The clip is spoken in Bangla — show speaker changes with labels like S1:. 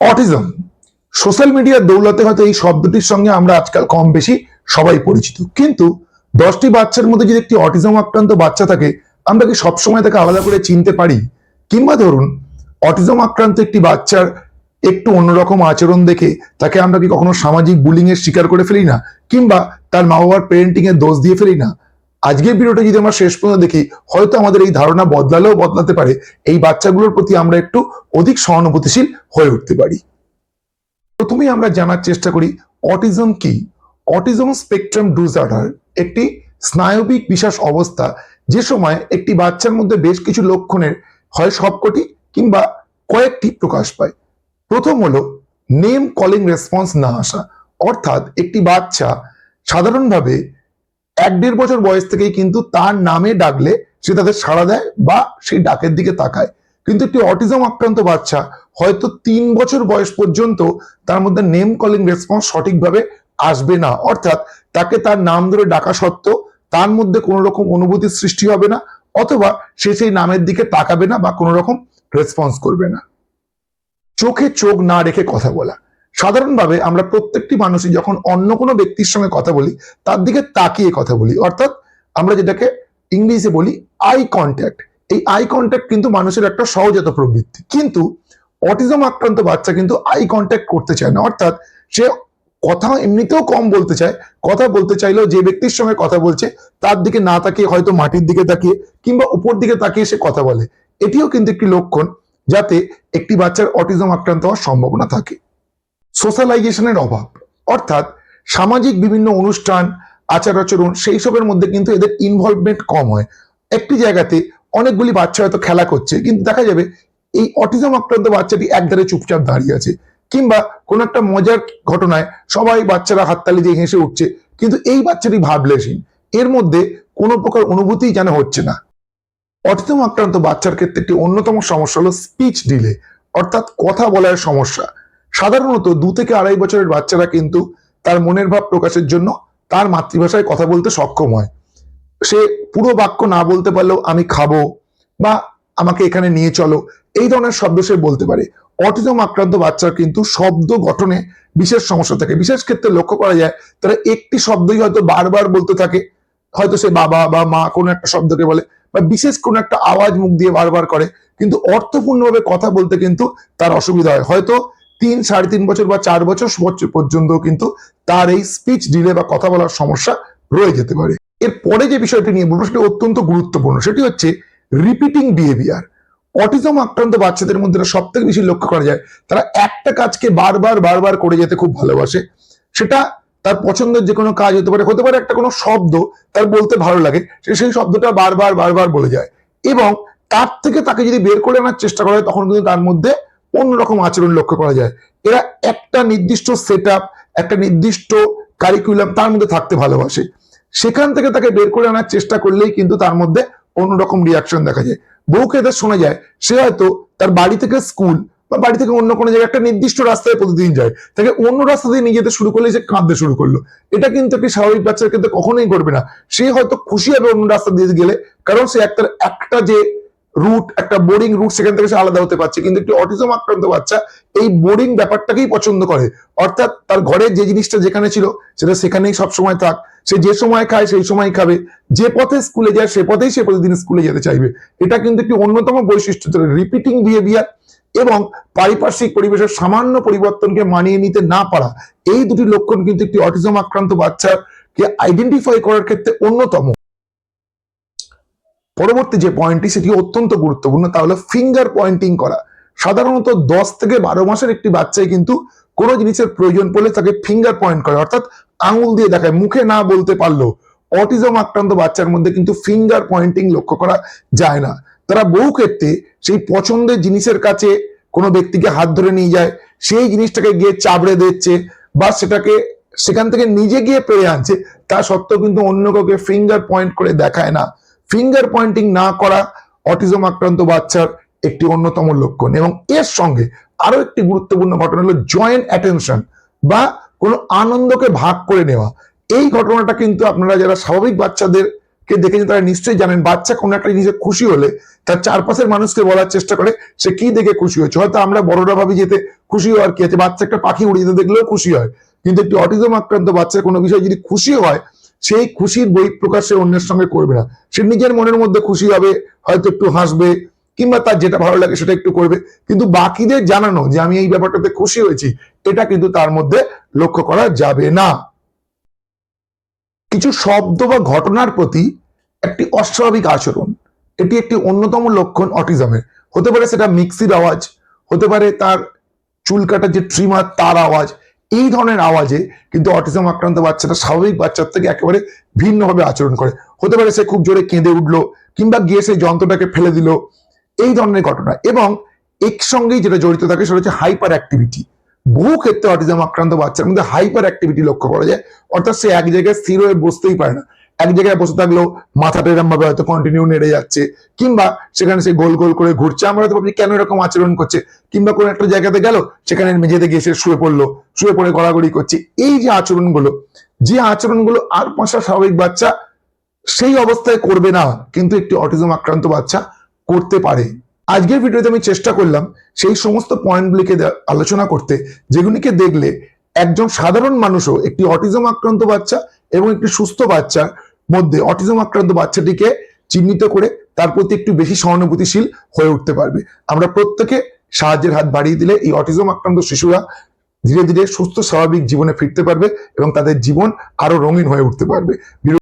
S1: অটিজম। সোশ্যাল মিডিয়ার দৌলতে হয়তো এই শব্দটির সঙ্গে আমরা আজকাল কম বেশি সবাই পরিচিত। কিন্তু দশটি বাচ্চার মধ্যে যদি একটি অটিজম আক্রান্ত বাচ্চা থাকে, আমরা কি সবসময় তাকে আলাদা করে চিনতে পারি? কিংবা ধরুন, অটিজম আক্রান্ত একটি বাচ্চার একটু অন্যরকম আচরণ দেখে তাকে আমরা কি কখনো সামাজিক বুলিং এর শিকার করে ফেলি না? কিংবা তার মা বাবার পেরেন্টিং এর দোষ দিয়ে ফেলি না? আজকের ভিডিওটা যদি আমরা শেষ পর্যন্ত দেখি, হয়তো আমাদের এই ধারণা বদলালেও বদলাতে পারে। এই বাচ্চাগুলোর প্রতি আমরা একটু অধিক সহানুভূতিশীল হয়ে উঠতে পারি। প্রথমেই আমরা জানার চেষ্টা করি, অটিজম কি? অটিজম স্পেকট্রাম ডিসঅর্ডার একটি স্নায়বিক বিশেষ অবস্থা যে সময় একটি বাচ্চার মধ্যে বেশ কিছু লক্ষণের হয় সবকটি কিংবা কয়েকটি প্রকাশ পায়। প্রথম হলো, নেম কলিং রেসপন্স না আসা। অর্থাৎ একটি বাচ্চা সাধারণভাবে এক দেড় বছর বয়স থেকেই কিন্তু তার নামে ডাকলে সে তাদের সাড়া দেয় বা সেই ডাকের দিকে তাকায়। কিন্তু একটি অটিজম আক্রান্ত বাচ্চা হয়তো তিন বছর বয়স পর্যন্ত তার মধ্যে নেম কলিং রেসপন্স সঠিকভাবে আসবে না। অর্থাৎ তাকে তার নাম ধরে ডাকা সত্ত্বেও তার মধ্যে কোনো রকম অনুভূতির সৃষ্টি হবে না অথবা সে সেই নামের দিকে তাকাবে না বা কোনো রকম রেসপন্স করবে না। চোখে চোখ না রেখে কথা বলা। সাধারণভাবে আমরা প্রত্যেকটি মানুষই যখন অন্য কোনো ব্যক্তির সঙ্গে কথা বলি, তার দিকে তাকিয়ে কথা বলি। অর্থাৎ আমরা যেটাকে ইংলিশে বলি আই কন্ট্যাক্ট এই আই কন্ট্যাক্ট কিন্তু মানুষের একটা সহজাত প্রবৃত্তি। কিন্তু অটিজম আক্রান্ত বাচ্চা কিন্তু আই কন্ট্যাক্ট করতে চায় না। অর্থাৎ সে কথা এমনিতেও কম বলতে চায়, কথা বলতে চাইলেও যে ব্যক্তির সঙ্গে কথা বলছে, তার দিকে না তাকিয়ে হয়তো মাটির দিকে তাকিয়ে কিংবা উপর দিকে তাকিয়ে সে কথা বলে। এটিও কিন্তু একটি লক্ষণ যাতে একটি বাচ্চার অটিজম আক্রান্ত হওয়ার সম্ভাবনা থাকে। সোশ্যালাইজেশনের অভাব। অর্থাৎ সামাজিক বিভিন্ন অনুষ্ঠান আচার আচরণ সেই সবের মধ্যে কিন্তু এদের ইনভলভমেন্ট কম হয়। একটি জায়গাতে অনেকগুলি বাচ্চা হয়তো খেলা করছে, কিন্তু দেখা যাবে এই অটিজম আক্রান্ত বাচ্চাটি একধারে চুপচাপ দাঁড়িয়ে আছে। কিংবা কোনো একটা মজার ঘটনায় সবাই বাচ্চারা হাততালি দিয়ে হেসে উঠছে, কিন্তু এই বাচ্চাটি ভাবলেশীন এর মধ্যে কোনো প্রকার অনুভূতি যেন হচ্ছে না। অটিজম আক্রান্ত বাচ্চার ক্ষেত্রে একটি অন্যতম সমস্যা হলো স্পিচ ডিলে অর্থাৎ কথা বলার সমস্যা। সাধারণত দু থেকে আড়াই বছরের বাচ্চারা কিন্তু তার মনের ভাব প্রকাশের জন্য তার মাতৃভাষায় কথা বলতে সক্ষম হয়। সে পুরো বাক্য না বলতে পারলেও আমি খাব বা আমাকে এখানে নিয়ে চলো, এই ধরনের শব্দ সে বলতে পারে। অটিজম আক্রান্ত বাচ্চার কিন্তু শব্দ গঠনে বিশেষ সমস্যা থাকে। বিশেষ ক্ষেত্রে লক্ষ্য করা যায়, তারা একটি শব্দই হয়তো বারবার বলতে থাকে। হয়তো সে বাবা বা মা কোনো একটা শব্দকে বলে বা বিশেষ কোনো একটা আওয়াজ মুখ দিয়ে বারবার করে। কিন্তু অর্থপূর্ণভাবে কথা বলতে কিন্তু তার অসুবিধা হয়। হয়তো তিন, সাড়ে তিন বছর বা চার বছর পর্যন্ত কিন্তু তার এই স্পিচ ডিলে বা কথা বলার সমস্যা রয়ে যেতে পারে। এর পরে যে বিষয়টি নিয়ে বলব সেটি অত্যন্ত গুরুত্বপূর্ণ। সেটি হচ্ছে রিপিটিং বিহেভিয়ার অটিজম আক্রান্ত বাচ্চাদের মধ্যে সব থেকে বেশি লক্ষ্য করা যায়, তারা একটা কাজকে বারবার বারবার করে যেতে খুব ভালোবাসে। সেটা তার পছন্দের যে কোনো কাজ হতে পারে হতে পারে একটা কোনো শব্দ তার বলতে ভালো লাগে, সে সেই শব্দটা বারবার বারবার বলে যায়। এবং তার থেকে তাকে যদি বের করে আনার চেষ্টা করা হয়, তখন কিন্তু তার মধ্যে অন্যরকম আচরণ লক্ষ্য করা যায়। এরা একটা নির্দিষ্ট সেট একটা নির্দিষ্ট কারিকুলাম তার মধ্যে থাকতে ভালোবাসে। সেখান থেকে তাকে বের করে আনার চেষ্টা করলেই কিন্তু তার মধ্যে অন্যরকম রিয়াকশন দেখা যায়। বহু ক্ষেত্রে শোনা যায়, সে হয়তো তার বাড়ি থেকে স্কুল বা বাড়ি থেকে অন্য কোনো জায়গায় একটা নির্দিষ্ট রাস্তায় প্রতিদিন যায়। তাকে অন্য রাস্তা দিয়ে নিয়ে যেতে শুরু করলে সে কাঁদতে শুরু করল। এটা কিন্তু একটি স্বাভাবিক বাচ্চার ক্ষেত্রে কখনোই করবে না। সে হয়তো খুশি হবে অন্য রাস্তা দিয়ে গেলে, কারণ সে একটা একটা যে রুট একটা বোরিং রুট সেখান থেকে সে আলাদা হতে পারছে। কিন্তু একটি অটিজম আক্রান্ত বাচ্চা এই বোরিং ব্যাপারটাকেই পছন্দ করে। অর্থাৎ তার ঘরে যে জিনিসটা যেখানে ছিল, সেটা সেখানেই সবসময় থাক। সে যে সময় খায়, সেই সময় খাবে। যে পথে স্কুলে যায়, সে পথেই সে প্রতিদিন স্কুলে যেতে চাইবে। এটা কিন্তু একটি অন্যতম বৈশিষ্ট্য। রিপিটিং বিহেভিয়ার এবং পারিপার্শ্বিক পরিবেশের সামান্য পরিবর্তনকে মানিয়ে নিতে না পারা, এই দুটি লক্ষণ কিন্তু একটি অটিজম আক্রান্ত বাচ্চাকে আইডেন্টিফাই করার ক্ষেত্রে অন্যতম। পরবর্তী যে পয়েন্টটি সেটি অত্যন্ত গুরুত্বপূর্ণ, তা হলো ফিঙ্গার পয়েন্টিং করা। সাধারণত দশ থেকে বারো মাসের একটি বাচ্চাই কিন্তু কোনো জিনিসের প্রয়োজন পড়লে তাকে ফিঙ্গার পয়েন্ট করে, অর্থাৎ আঙুল দিয়ে দেখায়, মুখে না বলতে পারলেও। অটিজম আক্রান্ত বাচ্চার মধ্যে কিন্তু ফিঙ্গার পয়েন্টিং লক্ষ্য করা যায় না। তারা বহু ক্ষেত্রে সেই পছন্দের জিনিসের কাছে কোনো ব্যক্তিকে হাত ধরে নিয়ে যায়, সেই জিনিসটাকে গিয়ে চাবড়ে দিচ্ছে, বা সেটাকে সেখান থেকে নিজে গিয়ে পেরে আনছে, তা সত্ত্বেও কিন্তু অন্য কাউকে ফিঙ্গার পয়েন্ট করে দেখায় না। ফিঙ্গার পয়েন্টিং না করা অটিজম আক্রান্ত বাচ্চার একটি অন্যতম লক্ষণ। এবং এর সঙ্গে আরও একটি গুরুত্বপূর্ণ ঘটনা হলো জয়েন্ট অ্যাটেনশন বা কোনো আনন্দকে ভাগ করে নেওয়া। এই ঘটনাটা কিন্তু আপনারা যারা স্বাভাবিক বাচ্চাদের কে দেখেছেন তারা নিশ্চয়ই জানেন, বাচ্চা কোনো একটা জিনিসে খুশি হলে তার চারপাশের মানুষকে বলার চেষ্টা করে সে কি দেখে খুশি হয়েছে। হয়তো আমরা বড়রা ভাবি যেতে খুশি হওয়ার কি আছে? বাচ্চা একটা পাখি উড়ে যেতে দেখলেও খুশি হয়। কিন্তু একটি অটিজম আক্রান্ত বাচ্চার কোনো বিষয়ে যদি খুশি হয় সেই খুশির বই প্রকাশ অন্যের সঙ্গে করবে না। সে নিজের মনের মধ্যে খুশি হবে, হয়তো একটু হাসবে, কিংবা তার যেটা ভালো লাগে সেটা একটু করবে। কিন্তু বাকিদের জানানো যে আমি এই ব্যাপারটাতে খুশি হয়েছি, এটা কিন্তু তার মধ্যে লক্ষ্য করা যাবে না। কিছু শব্দ বা ঘটনার প্রতি একটি অস্বাভাবিক আচরণ, এটি একটি অন্যতম লক্ষণ অটিজমের। হতে পারে সেটা মিক্সির আওয়াজ, হতে পারে তার চুল কাটার যে ট্রিমার, তার আওয়াজ এই ধরনের আওয়াজে কিন্তু অটিজম আক্রান্ত বাচ্চাটা স্বাভাবিক বাচ্চার থেকে একেবারে ভিন্নভাবে আচরণ করে। হতে পারে সে খুব জোরে কেঁদে উঠল কিংবা গিয়ে সে যন্ত্রটাকে ফেলে দিল। এই ধরনের ঘটনা এবং এক সঙ্গেই যেটা জড়িত থাকে সেটা হচ্ছে হাইপার অ্যাক্টিভিটি বহু ক্ষেত্রে অটিজম আক্রান্ত বাচ্চার মধ্যে হাইপার অ্যাক্টিভিটি লক্ষ্য করা যায়। অর্থাৎ সে এক জায়গায় স্থির হয়ে বসতেই পারে না। এক জায়গায় বসে থাকলেও মাথাটা এরকম ভাবে হয়তো কন্টিনিউ নেড়ে যাচ্ছে, কিংবা সেখানে সে গোল গোল করে ঘুরছে। আমরা হয়তো ভাবছি, কেন এরকম আচরণ করছে? কিংবা কোনো একটা জায়গাতে গেল, সেখানে মেঝেতে গিয়ে সে শুয়ে পড়ল, শুয়ে পড়ে গড়াগড়ি করছে। এই যে আচরণগুলো যে আচরণগুলো আর পাঁচটা স্বাভাবিক বাচ্চা সেই অবস্থায় করবে না, কিন্তু একটি অটিজম আক্রান্ত বাচ্চা করতে পারে। আজকের ভিডিওতে আমি চেষ্টা করলাম সেই সমস্ত পয়েন্টগুলিকে আলোচনা করতে, যেগুলিকে দেখলে একজন সাধারণ মানুষও একটি অটিজম আক্রান্ত বাচ্চা এবং একটি সুস্থ বাচ্চার মধ্যে অটিজম আক্রান্ত বাচ্চাটিকে চিহ্নিত করে তার প্রতি একটু বেশি সহানুভূতিশীল হয়ে উঠতে পারবে। আমরা প্রত্যেকে সাহায্যের হাত বাড়িয়ে দিলে এই অটিজম আক্রান্ত শিশুরা ধীরে ধীরে সুস্থ স্বাভাবিক জীবনে ফিরতে পারবে এবং তাদের জীবন আরও রঙিন হয়ে উঠতে পারবে।